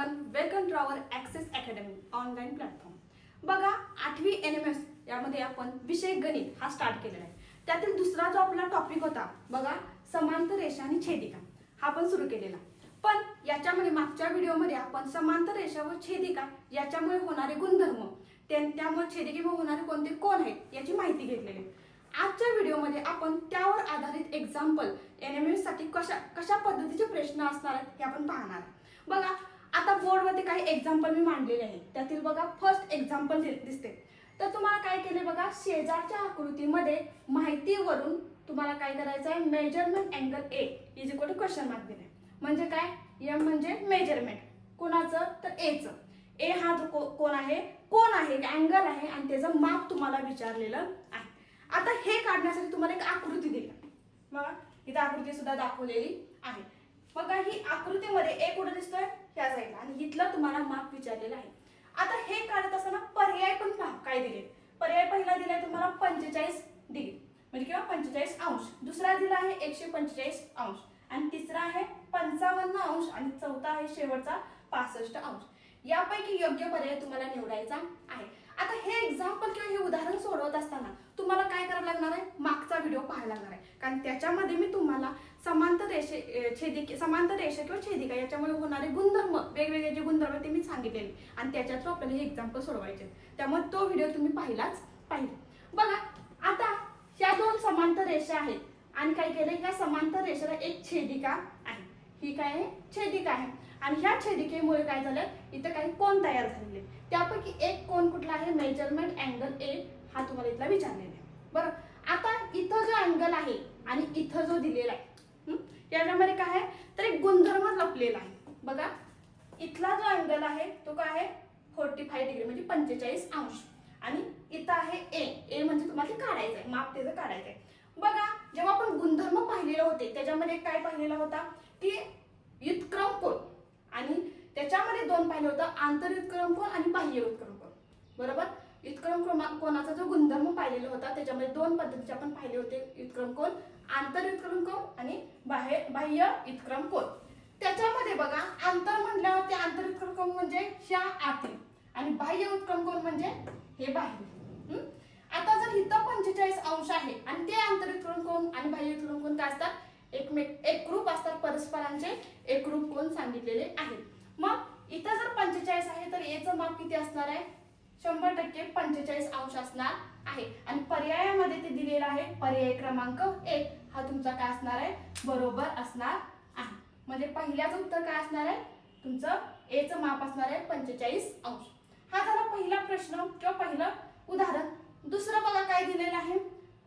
Everyone welcome to our access academy online platform. बघा आठवी N M S यामध्ये आपण विषय गणित हा स्टार्ट केलेला आहे. त्यातील दुसरा जो आपला टॉपिक होता बघा समांतर रेषा आणि छेदिका. हा पण सुरू केलेला. पण याच्यामध्ये मागच्या व्हिडिओमध्ये आपण समांतर रेषा व छेदिका याच्यामुळे होणारे गुणधर्म त्यामुळे छेदिकेमुळे होणारे कोणते कोण आहेत याची माहिती घेतलेली आहे. आजच्या व्हिडिओमध्ये आपण त्यावर आधारित एक्झाम्पल एन एम एससाठी कशा कशा पद्धतीचे प्रश्न असणार आहेत हे आपण पाहणार बघा आता बोर्डवरती काही एक्झाम्पल मी मांडलेले आहेत. त्यातील बघा फर्स्ट एक्झाम्पल दिसते. तर तुम्हाला काय केले बघा शेजारच्या आकृतीमध्ये माहितीवरून तुम्हाला काय करायचं आहे? Measurement angle A is equal to question mark दिले म्हणजे काय? एम म्हणजे मेजरमेंट कोणाचं? तर एचं ए हा जो को- कोण आहे? कोण आहे? अँगल आहे आणि त्याचं माप तुम्हाला विचारलेलं आहे. आता हे काढण्यासाठी तुम्हाला एक आकृती दिली. बघा इथं आकृती सुद्धा दाखवलेली आहे. बघा ही आकृतीमध्ये एक कुठं दिसतोय? ह्या साईडला. आणि इथलं तुम्हाला माप विचारलेलं आहे. आता हे काढत असताना पर्याय पण पहा काय दिले? पर्याय पहिला दिलाय तुम्हाला पंचेचाळीस डिग्री. म्हणजे किंवा पंचेचाळीस अंश. दुसरा दिला आहे एकशे पंचेचाळीस अंश. आणि तिसरा आहे पंचावन्न अंश. आणि चौथा आहे शेवटचा पासष्ट अंश. यापैकी योग्य पर्याय तुम्हाला निवडायचा आहे. आता हे एक्झाम्पल किंवा हे उदाहरण सोडवत असताना तुम्हाला काय करावं लागणार आहे? मागचा व्हिडिओ पाहायला लागणार आहे. कारण त्याच्यामध्ये मी तुम्हाला समान छेदिके समांतर रेषा किंवा छेदिका याच्यामुळे होणारे गुणधर्म वेगवेगळे जे गुणधर्म ते मी सांगितलेले. आणि त्याच्यात आपल्याला हे एक्झाम्पल सोडवायचे आहेत. त्यामुळे तो व्हिडिओ तुम्ही पाहिलाच पाहिजे बघा आता ह्या दोन समांतर रेषा आहेत. आणि काय केलं या समांतर रेषेला एक छेदिका आहे. ही काय आहे? छेदिका आहे. आणि ह्या छेदिकेमुळे काय झालं इथं काही कोण तयार झालेले. त्यापैकी एक कोण कुठला आहे? मेजरमेंट अँगल ए हा तुम्हाला इथला विचारलेला आहे. बरं आता इथं जो अँगल आहे आणि इथं जो दिलेला आहे याच्यामध्ये काय आहे? तर एक गुणधर्म लपलेला आहे. बघा इथला जो अँगल आहे तो काय आहे? फोर्टी फाय डिग्री म्हणजे पंचेचाळीस अंश. आणि इथं आहे ए ए म्हणजे तुम्हाला ते काढायचं आहे. माप त्याचं काढायचं आहे. बघा जेव्हा आपण गुणधर्म पाहिलेले होते त्याच्यामध्ये काय पाहिलेला होता? की युतक्रम कोण आणि त्याच्यामध्ये दोन पाहिलं होतं आंतरयुतक्रम कोण आणि बाह्य उत्क्रम कोण बरोबर? युतक्रम क्रमांक कोणाचा जो गुणधर्म पाहिलेला होता त्याच्यामध्ये दोन पद्धतीचे आपण पाहिले होते युतक्रम कोण आंतर युतक्रम कोण? आणि बाहेर बाह्य इतक्रम कोण? त्याच्यामध्ये बघा आंतर म्हटल्यावर ते आंतर युतक्रम कोण म्हणजे? ह्या आतील. आणि बाह्य उत्क्रम कोण म्हणजे? हे बाह्य आता जर इथं पंचेचाळीस अंश आहे आणि ते आंतरिक कोण? आणि बाह्य कोण कोण काय असतात? एकमेक एकरूप असतात. परस्परांचे एकरूप कोण सांगितलेले आहेत मग इथं जर पंचेचाळीस आहे तर याचं माप किती असणार आहे? शंभर टक्के पंचेचाळीस अंश असणार आहे. आणि पर्यायामध्ये ते दिलेलं आहे पर्याय क्रमांक एक. हा तुमचा काय असणार आहे? बरोबर असणार आहे. म्हणजे पहिल्याचं उत्तर काय असणार आहे? तुमचं एचं माप असणार आहे पंचेचाळीस अंश. हा झाला पहिला प्रश्न किंवा पहिलं उदाहरण. दुसरं बघा काय दिलेलं आहे?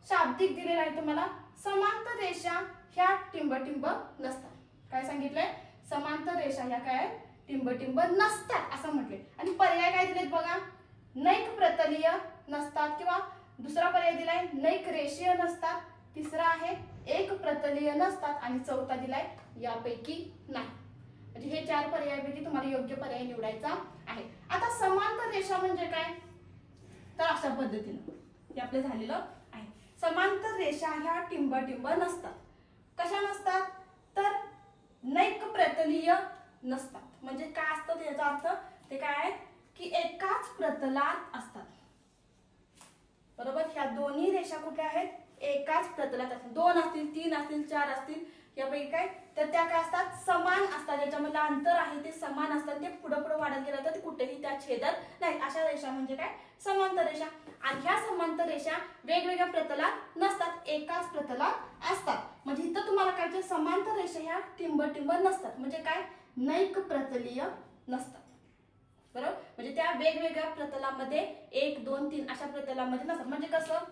शाब्दिक दिलेलं आहे तुम्हाला. समांतर रेषा ह्या टिंबटिंब नसतात. काय सांगितलंय? समांतर रेषा ह्या काय? टिंबटिंब नसतात असं म्हटले आणि पर्याय काय दिलेत बघा? नैक प्रतलीय नसतात किंवा दुसरा पर्याय दिलाय नैक रेषीय नसतात. तिसरा आहे एक प्रतलीय नसतात आणि चौथा दिलाय यापैकी नाही. म्हणजे हे चार पर्यायापैकी तुम्हाला योग्य पर्याय निवडायचा आहे. आता समांतर रेषा म्हणजे काय? तर अशा पद्धतीनं हे आपलं झालेलं आहे. समांतर रेषा ह्या टिंब टिंब नसतात. कशा नसतात? तर नैक प्रतलीय नसतात. म्हणजे काय असतं याचा अर्थ? ते काय आहे? की एकाच प्रतलात असतात. बरोबर? ह्या दोन्ही रेषा कुठल्या आहेत? एकाच प्रतलात असतील. दोन असतील तीन असतील चार असतील. यापैकी काय? तर त्या काय असतात? समान असतात. ज्याच्यामधलं अंतर आहे ते समान असतात. ते पुढं पुढं वाढत गेलं तर कुठेही त्या छेदत नाही अशा रेषा म्हणजे काय? समांतर रेषा. आणि ह्या समांतर रेषा वेगवेगळ्या प्रतलात नसतात. एकाच प्रतलात असतात. म्हणजे इथं तुम्हाला काय समांतर रेषा ह्या टिंब टिंब नसतात. म्हणजे काय? नैक प्रतलीय नसतात. बरोबर? म्हणजे त्या वेगवेगळ्या प्रतलामध्ये एक दोन तीन अशा प्रतलामध्ये नसतात. म्हणजे कसं?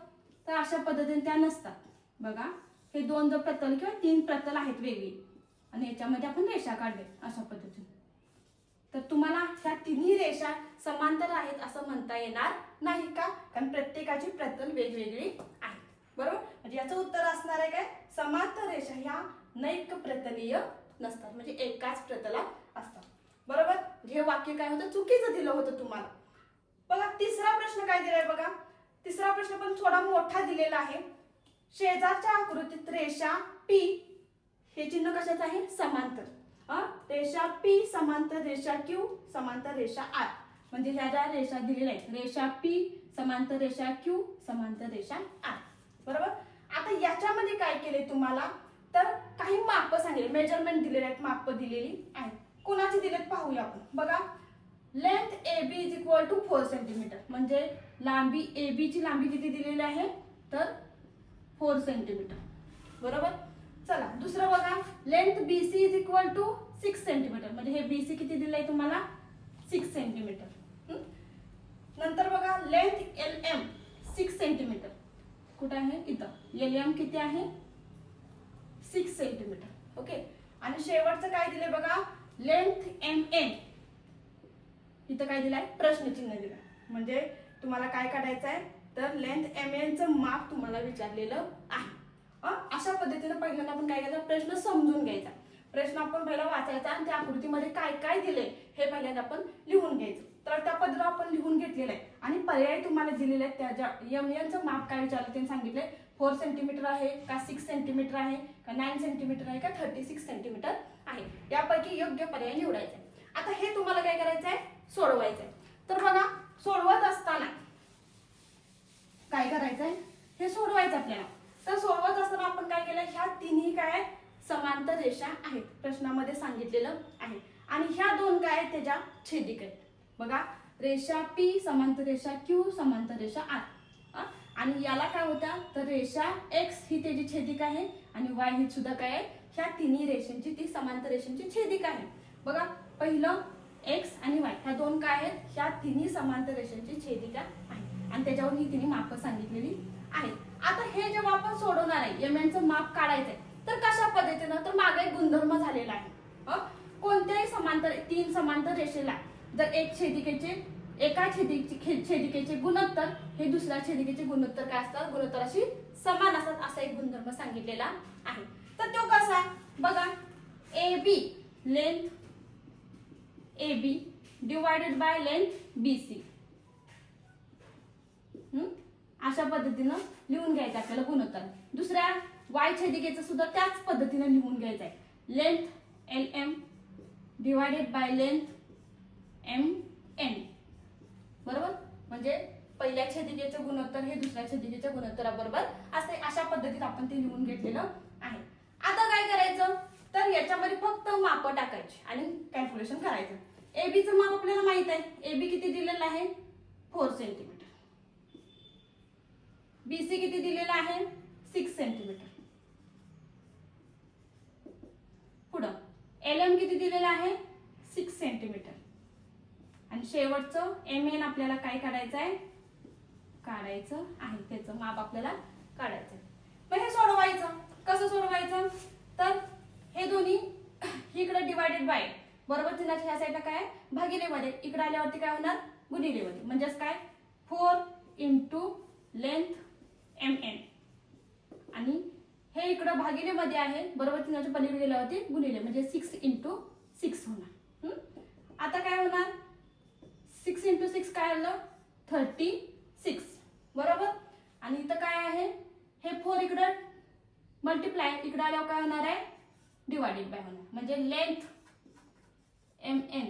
तर अशा पद्धतीने त्या नसतात. बघा हे दोन जो प्रतल किंवा तीन प्रतल आहेत वेगळी आणि याच्यामध्ये आपण रेषा काढले अशा पद्धतीने. तर तुम्हाला ह्या तिन्ही रेषा समांतर आहेत असं म्हणता येणार नाही का? कारण प्रत्येकाची प्रतल वेगवेगळी आहे बरोबर? म्हणजे याचं उत्तर असणार आहे काय? समांतर रेषा ह्या नैक प्रतलीय नसतात. म्हणजे एकाच प्रतलात असतात. बरोबर? हे वाक्य काय होतं? चुकीचं दिलं होतं तुम्हाला. बघा तिसरा प्रश्न काय दिलाय बघा? तिसरा प्रश्न पण थोडा मोठा दिलेला आहे. शेजारच्या आकृतीत रेषा पी हे चिन्ह कशाचं आहे? समांतर. रेषा पी समांतर रेषा क्यू समांतर रेषा आर. म्हणजे ह्या ज्या रेषा दिलेल्या आहेत रेषा पी समांतर रेषा क्यू समांतर रेषा आर. बरोबर? आता याच्यामध्ये काय केले तुम्हाला? तर काही माप सांगितले मेजरमेंट दिलेले आहेत माप दिलेली आहेत. कोणाची दिलेत पाहूया आपण. बघा length A B is equal to four centimetre म्हणजे लांबी ए बी ची लांबी किती दिलेली आहे? तर फोर सेंटीमीटर बरोबर? चला दुसरं बघा. Length B C is equal to six centimetre म्हणजे हे बी सी किती दिलंय आहे तुम्हाला सिक्स सेंटीमीटर नंतर बघा length L M six centimetre कुठं आहे? इथं. एल एम किती आहे? Six centimetre okay? आणि शेवटचं काय दिले बघा? Length M N. इथं काय दिलाय? प्रश्नचिन्ह दिलाय. म्हणजे तुम्हाला काय काढायचं आहे तर लेंथ एम एनचं माप तुम्हाला विचारलेलं आहे. अशा पद्धतीनं पहिल्यांदा आपण काय करायचं प्रश्न समजून घ्यायचा. प्रश्न आपण पहिला वाचायचा आणि त्या आकृतीमध्ये काय काय दिले हे पहिल्यांदा आपण लिहून घ्यायचं. तर त्या पद्धतीनं आपण लिहून घेतलेलं आहे. पर्याय तुम्हाला दिलेले आहेत त्याच्या एम एनचं माप काय विचारलं त्यांनी सांगितलंय. फोर सेंटीमीटर आहे का सिक्स सेंटीमीटर आहे का नाईन सेंटीमीटर आहे का थर्टी सिक्स सेंटीमीटर आहे. यापैकी योग्य पर्याय निवडायचा. आहे आता हे तुम्हाला काय करायचं आहे सोडवायचं आहे तर बघा सोडवत असताना काय करायचं आहे हे सोडवायचं आपल्याला. तर सोडवत असताना आपण काय केलं ह्या तिन्ही काय आहेत? समांतर रेषा आहेत. प्रश्नामध्ये सांगितलेलं आहे. आणि ह्या दोन काय आहेत त्याच्या छेदिक आहेत. बघा रेषा पी समांतर रेषा क्यू समांतर रेषा आर आणि याला काय होत्या तर रेषा एक्स ही त्याची छेदिक आहे आणि वाय ही सुद्धा काय आहे? ह्या तिन्ही रेषांची ती समांतर रेषांची छेदिक आहे. बघा पहिलं एक्स आणि वाय ह्या दोन काय आहेत? ह्या तिन्ही समांतर रेषांची छेदिका आहे. आणि त्याच्यावर ही तिन्ही माप सांगितलेली आहेत. आता हे जेव्हा आपण सोडवणार आहे एम चं माप काढायचंय तर कशा पद्धतीनं? तर मागे एक गुणधर्म झालेला आहे. कोणत्याही समांतर तीन समांतर रेषेला जर एक छेदिकेचे एका छेदिके छेदिकेचे गुणोत्तर हे दुसऱ्या छेदिकेचे गुणोत्तर काय असतात? गुणोत्तराशी समान असतात असा एक गुणधर्म सांगितलेला आहे. तर तो कसा बघा A B length A B divided by length B C अशा पद्धतीनं लिहून घ्यायचं आपल्याला गुणोत्तर. दुसऱ्या वाय छेदिकेचं सुद्धा त्याच पद्धतीनं लिहून घ्यायचं आहे. Length L M divided by length M N बरोबर म्हणजे पहिल्या छेदिकेचं गुणोत्तर हे दुसऱ्या छेदिकेच्या गुणोत्तराबरोबर असे अशा पद्धतीत आपण ते लिहून घेतलेलं आहे. आता काय करायचं? तर याच्यामध्ये फक्त माप टाकायची आणि कॅल्क्युलेशन करायचं. एबीचं माप आपल्याला माहीत आहे. एबी किती दिलेलं आहे? फोर सेंटीमीटर बीसी किती दिलेलं आहे? सिक्स सेंटीमीटर पुढं. एल एम किती दिलेलं आहे? सिक्स सेंटीमीटर आणि शेवटचं एम एन आपल्याला काय काढायचं आहे? काढायचं आहे. त्याचं माप आपल्याला काढायचं आहे. मग हे सोडवायचं. कसं सोडवायचं? तर हे दोन्ही इकडे डिवायडेड बाय बरोबर चिन्हाच्या ह्या साईडला काय? भागिलेमध्ये. इकडे आल्यावरती काय होणार? गुणिलेमध्ये. म्हणजेच काय? Four into length M N आणि हे इकडं भागिलेमध्ये आहे. बरोबर चिन्हाच्या पलीकडे गेल्यावरती गुणिले. म्हणजे सिक्स इंटू सिक्स होणार. आता काय होणार? सिक्स इंटू सिक्स काय आलं? Thirty six. बरोबर? आणि इथं काय आहे? हे फोर इकडं मल्टिप्लाय इकडं आल्यावर काय होणार आहे? डिवायडेड बाय होणार. म्हणजे length M N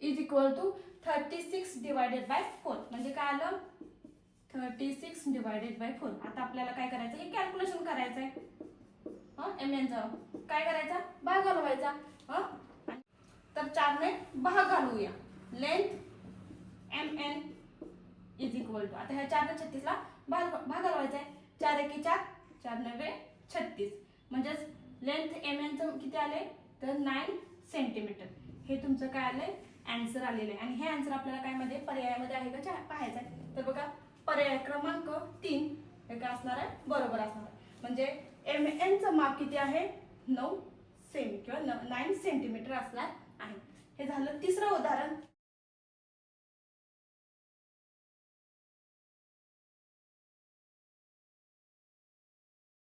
is equal to thirty six divided by four म्हणजे काय आलं? Thirty six divided by four आता आपल्याला काय करायचं? हे कॅल्क्युलेशन करायचं आहे हं एम एनचं काय करायचा? भाग घालवायचा. हं? तर चारने भाग घालूया length M N is equal to आता ह्या चार छत्तीसला भाग भाग घालवायचा आहे. चार एकी चार चार नव्हे छत्तीस. म्हणजेच लेंथ एम एनचं किती आले? तर नाईन सेंटीमीटर हे तुमचं काय आलंय? अँसर आलेलं आहे. आणि हे अँसर आपल्याला काय मध्ये? पर्यायामध्ये आहे का? पाहायचं आहे. तर बघा पर्याय क्रमांक तीन हे काय असणार आहे बरोबर असणार आहे. म्हणजे एम एनचं माप किती आहे? नऊ सेमी किंवा नाईन सेंटीमीटर असणार आहे. हे झालं तिसरं उदाहरण.